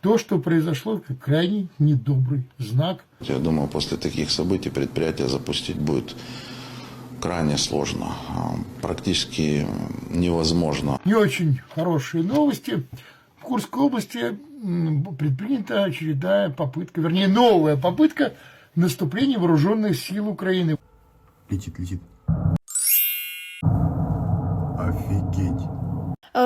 то, что произошло, как крайне недобрый знак Я думаю, после таких событий предприятие запустить будет крайне сложно, а, практически невозможно. Не очень хорошие новости. В Курской области предпринята очередная попытка, вернее, новая попытка наступления вооруженных сил Украины. Летит, летит. Офигеть.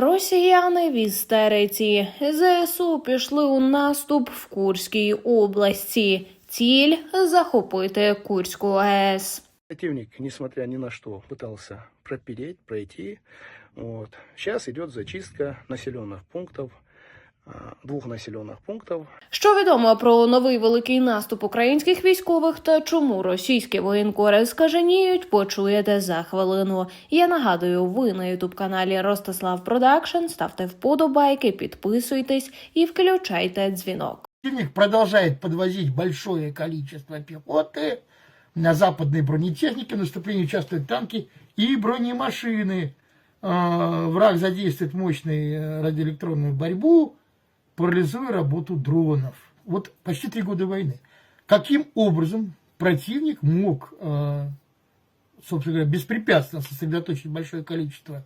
Росіяни в істериці. ЗСУ пішли у наступ в Курській області. Ціль захопити Курську АЕС. Противник, несмотря ни на что, пытался пропереть, пройти. Вот. Сейчас идет зачистка населенных пунктов, а, двух населенных пунктов. Що відомо про новий великий наступ українських військових та чому російські воєнкори скаженіють, почуєте за хвилину. Я нагадую, ви на ютуб каналі Ростислав Продакшн. Ставте вподобайки, підписуйтесь і включайте дзвінок. Противник продолжает подвозить большое количество пехоты. На западной бронетехнике в наступлении участвуют танки и бронемашины. А, Враг задействует мощную э, радиоэлектронную борьбу, парализуя работу дронов. Вот почти три года войны. Каким образом противник мог, э, собственно говоря, беспрепятственно сосредоточить большое количество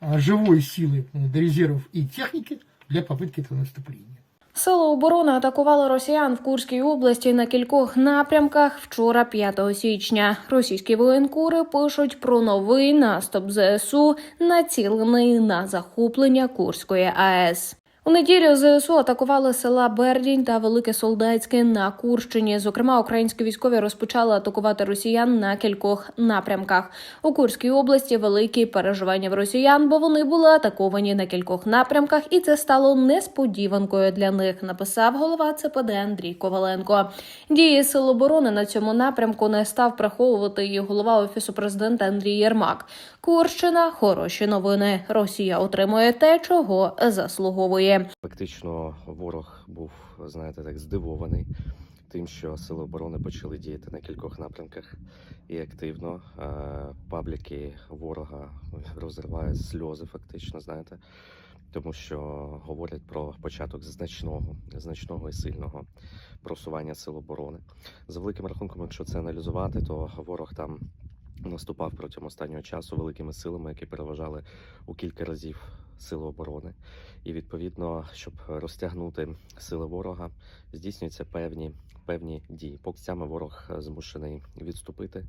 э, живой силы, э, резервов и техники для попытки этого наступления? Сили оборони атакували росіян в Курській області на кількох напрямках вчора, 5 січня. Російські воєнкури пишуть про новий наступ ЗСУ, націлений на захоплення Курської АЕС. У неділю ЗСУ атакували села Бердінь та Велике Солдатське на Курщині. Зокрема, українські військові розпочали атакувати росіян на кількох напрямках. У Курській області великі переживання в росіян, бо вони були атаковані на кількох напрямках, і це стало несподіванкою для них. Написав голова ЦПД Андрій Коваленко. Дії сил оборони на цьому напрямку не став приховувати і голова офісу президента Андрій Єрмак. Курщина хороші новини. Росія отримує те, чого заслуговує. Фактично, ворог був, знаєте, так здивований тим, що сили оборони почали діяти на кількох напрямках і активно. Е, Пабліки ворога розривають сльози, фактично, знаєте, тому що говорять про початок значного, значного і сильного просування сил оборони. За великим рахунком, якщо це аналізувати, то ворог там наступав протягом останнього часу великими силами, які переважали у кілька разів сили оборони. І відповідно, щоб розтягнути сили ворога, здійснюються певні певні дії. Місцями ворог е, змушений відступити,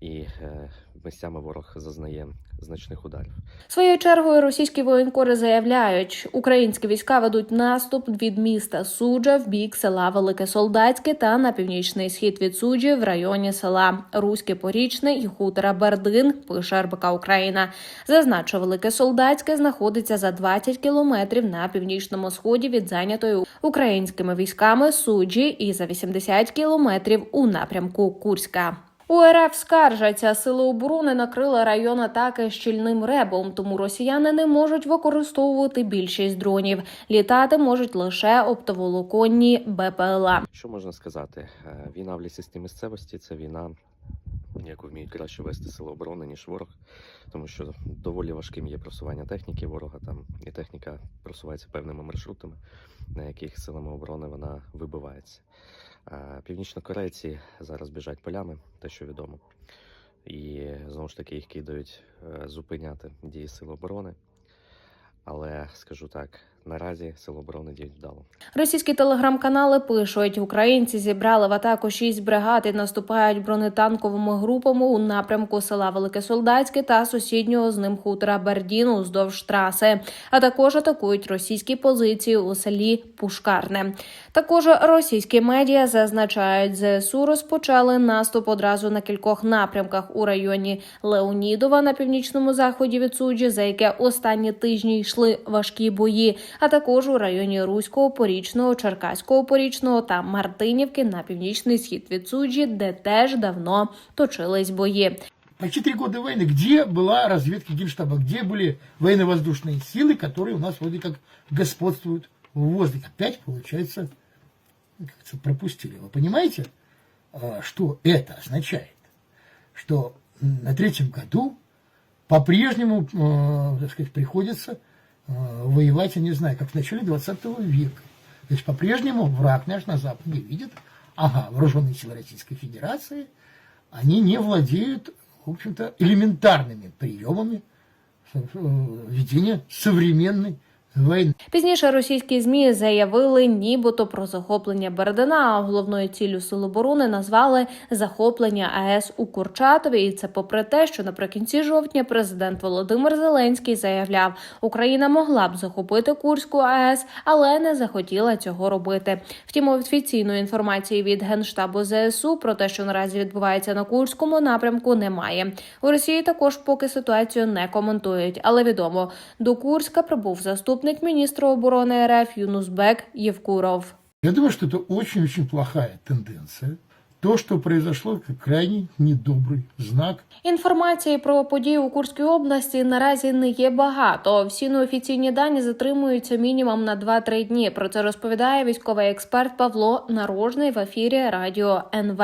і е, місцями ворог зазнає значних ударів. Своєю чергою російські воєнкори заявляють, українські війська ведуть наступ від міста Суджа в бік села Велике Солдатське та на північний схід від Суджі в районі села Руське Порічне і хутора Бердин. Пише РБК Україна. Зазначу, Велике Солдатське знаходиться за 20 кілометрів на північному сході від зайнятої українськими військами Суджі і за 80 кілометрів у напрямку Курська. У РФ скаржаться, сили оборони накрили район атаки щільним ребом, тому росіяни не можуть використовувати більшість дронів. Літати можуть лише оптоволоконні БПЛА. Що можна сказати? Е, Війна в лісистій місцевості це війна, яку вміють краще вести сили оборони, ніж ворог, тому що доволі важким є просування техніки ворога. Там і техніка просувається певними маршрутами, на яких силами оборони вона вибивається. Північнокорейці зараз біжать полями, те, що відомо. І знову ж таки їх кидають е, зупиняти дії сил оборони. Але скажу так, наразі сили оборони діють вдало. Російські телеграм-канали пишуть, українці зібрали в атаку шість бригад і наступають бронетанковими групами у напрямку села Велике Солдатське та сусіднього з ним хутора Бердіну уздовж траси. А також атакують російські позиції у селі Пушкарне. Також російські медіа зазначають, ЗСУ розпочали наступ одразу на кількох напрямках у районі Леонідова на північному заході від Суджі, за яке останні тижні йшли важкі бої, а також у районі Руського, Порічного, Черкаського Порічного та Мартинівки на північний схід від Суджі, де теж давно точились бої. Почти три года войны. Где была разведка Генштаба? Где были военно-воздушные силы, которые у нас вроде как господствуют в воздухе? Опять, получается, как говорится, пропустили. Вы понимаете, а, что это означает? Что м, на третьем году по-прежнему, э, так сказать, приходится э, воевать, я не знаю, как в начале 20 века. То есть по-прежнему враг наш на Западе видит, ага, вооруженные силы Российской Федерации, они не владеют, в общем-то, элементарными приемами э, ведения современной войны. Пізніше російські змі заявили, нібито про захоплення Бердина. А головною ціллю сил оборони назвали захоплення АЕС у Курчатові. І це попри те, що наприкінці жовтня президент Володимир Зеленський заявляв, Україна могла б захопити Курську АЕС, але не захотіла цього робити. Втім, офіційної інформації від генштабу ЗСУ про те, що наразі відбувається на Курському напрямку, немає. У Росії також поки ситуацію не коментують, але відомо до Курська прибув заступник міністра оборони РФ Юнусбек Євкуров. Я думаю, что это очень-очень плохая тенденция. То, что произошло, это крайне недобрый знак Інформації про події у Курській області наразі не є багато. Всі неофіційні дані затримуються мінімум на 2-3 дні. Про це розповідає військовий експерт Павло Нарожний в ефірі Радіо НВ.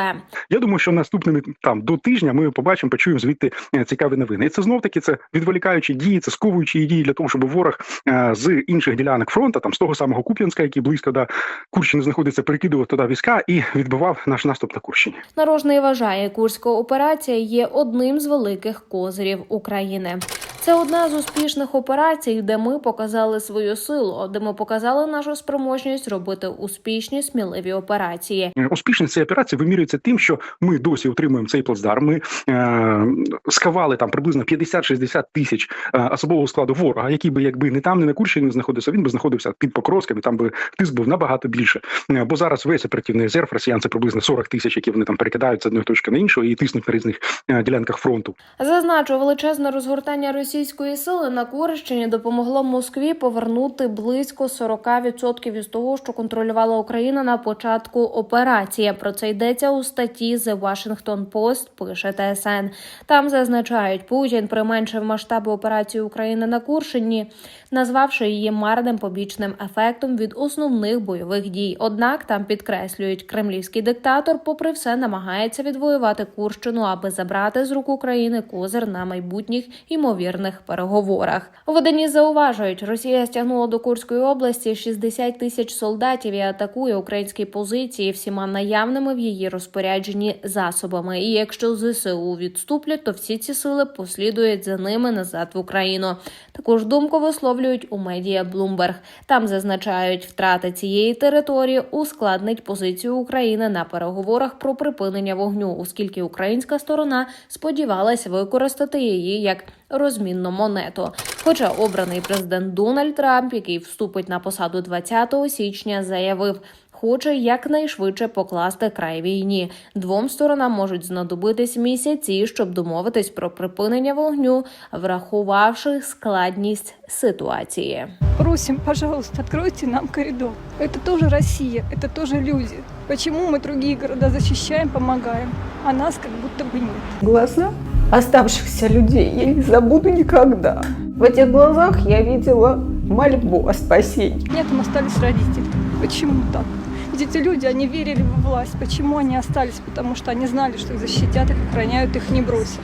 Я думаю, що наступними там до тижня ми побачимо, почуємо звідти е, цікаві новини. І це знов таки це відволікаючі дії, це сковуючі дії для того, щоб ворог е, з інших ділянок фронту, там з того самого Куп'янська, який близько до Курщини знаходиться, перекидував туди війська і відбивав наш наступ на Курщині. Нарожний вважає, курська операція є одним з великих козирів України. Це одна з успішних операцій, де ми показали свою силу, де ми показали нашу спроможність робити успішні сміливі операції. Е, Успішність цієї операції вимірюється тим, що ми досі утримуємо цей плацдарм. Ми е, сховали там приблизно 50-60 тисяч е, особового складу ворога, який би якби не там, не на Курщині знаходився, він би знаходився під Покровськом, і там би тиск був набагато більше. Е, бо зараз весь оперативний резерв росіян це приблизно 40 тисяч, які вони там перекидають з одної точки на іншу і тиснуть на різних ділянках фронту. Зазначу, величезне розгортання російської сили на Курщині допомогло Москві повернути близько 40% із того, що контролювала Україна на початку операції. Про це йдеться у статті The Washington Post, пише ТСН. Там зазначають, Путін применшив масштаби операції України на Курщині, назвавши її марним побічним ефектом від основних бойових дій. Однак там підкреслюють, кремлівський диктатор, попри все, намагається відвоювати Курщину, аби забрати з рук України козир на майбутніх ймовірних переговорах. У виданні зауважують, Росія стягнула до Курської області 60 тисяч солдатів і атакує українські позиції всіма наявними в її розпорядженні засобами. І якщо ЗСУ відступлять, то всі ці сили послідують за ними назад в Україну. Таку ж думку висловлюють у медіа Bloomberg. Там зазначають, втрата цієї території ускладнить позицію України на переговорах про припинення вогню, оскільки українська сторона сподівалась використати її як розмінну монету. Хоча обраний президент Дональд Трамп, який вступить на посаду 20 січня, заявив. Хоче якнайшвидше покласти край війні. Двом сторонам можуть знадобитись місяці, щоб домовитись про припинення вогню, врахувавши складність ситуації. Просим, пожалуйста, откройте нам коридор. Это тоже Россия, это тоже люди. Почему мы другие города защищаем, помогаем, а нас как будто бы нет? Глаза оставшихся людей я не забуду никогда. В этих глазах я видела мольбу о спасении. Нет, там остались родители. Почему так? Ведь эти люди, они верили во власть. Почему они остались? Потому что они знали, что их защитят, их охраняют, их не бросят.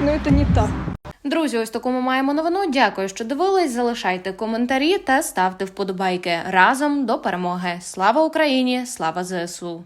Но это не так. Друзі, ось таку ми маємо новину. Дякую, що дивились. Залишайте коментарі та ставте вподобайки разом до перемоги. Слава Україні! Слава ЗСУ!